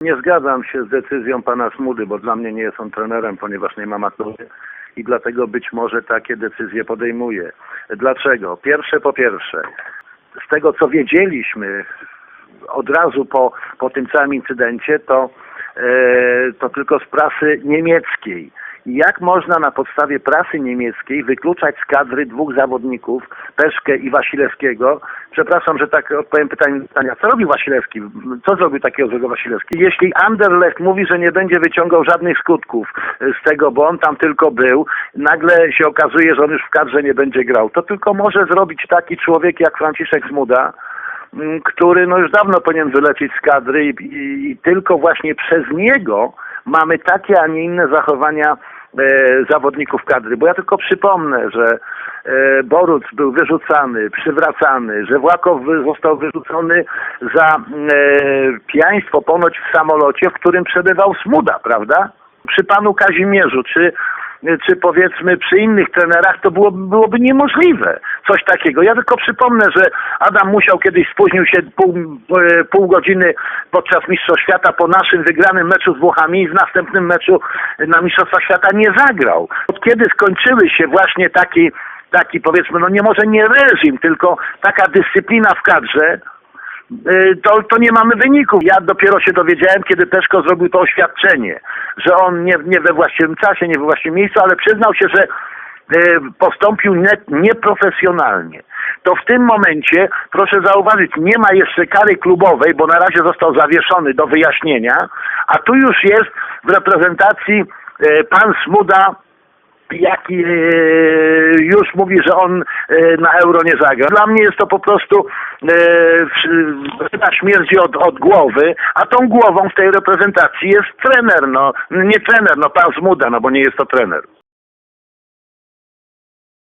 Nie zgadzam się z decyzją pana Smudy, bo dla mnie nie jest on trenerem, ponieważ nie ma matury i dlatego być może takie decyzje podejmuje. Dlaczego? Pierwsze po pierwsze, z tego co wiedzieliśmy od razu po, po tym całym incydencie, to, e, to tylko z prasy niemieckiej. Jak można na podstawie prasy niemieckiej wykluczać z kadry dwóch zawodników, Peszkę i Wasilewskiego? Przepraszam, że tak odpowiem pytanie, pytania. Co robił Wasilewski? Co zrobił takiego złego Wasilewski? Jeśli Anderlecht mówi, że nie będzie wyciągał żadnych skutków z tego, bo on tam tylko był, nagle się okazuje, że on już w kadrze nie będzie grał. To tylko może zrobić taki człowiek jak Franciszek Smuda, m, który no już dawno powinien wylecieć z kadry i, i, i tylko właśnie przez niego mamy takie, a nie inne zachowania zawodników kadry. Bo ja tylko przypomnę, że e, Boruc był wyrzucany, przywracany, że Włakow został wyrzucony za e, pijaństwo ponoć w samolocie, w którym przebywał Smuda, prawda? Przy panu Kazimierzu, czy czy powiedzmy przy innych trenerach to było, byłoby niemożliwe coś takiego. Ja tylko przypomnę, że Adam Musiał kiedyś spóźnił się pół, e, pół godziny podczas Mistrzostw Świata po naszym wygranym meczu z Włochami i w następnym meczu na Mistrzostwach Świata nie zagrał. Od kiedy skończyły się właśnie taki, taki powiedzmy, no nie może nie reżim, tylko taka dyscyplina w kadrze, to, to nie mamy wyników. Ja dopiero się dowiedziałem, kiedy Peszko zrobił to oświadczenie, że on nie, nie we właściwym czasie, nie we właściwym miejscu, ale przyznał się, że y, postąpił nie, nieprofesjonalnie. To w tym momencie, proszę zauważyć, nie ma jeszcze kary klubowej, bo na razie został zawieszony do wyjaśnienia, a tu już jest w reprezentacji y, pan Smuda, jaki e, już mówi, że on e, na euro nie zagra. Dla mnie jest to po prostu e, chyba śmierdzi od, od głowy, a tą głową w tej reprezentacji jest trener, no nie trener, no pan Zmuda, no bo nie jest to trener.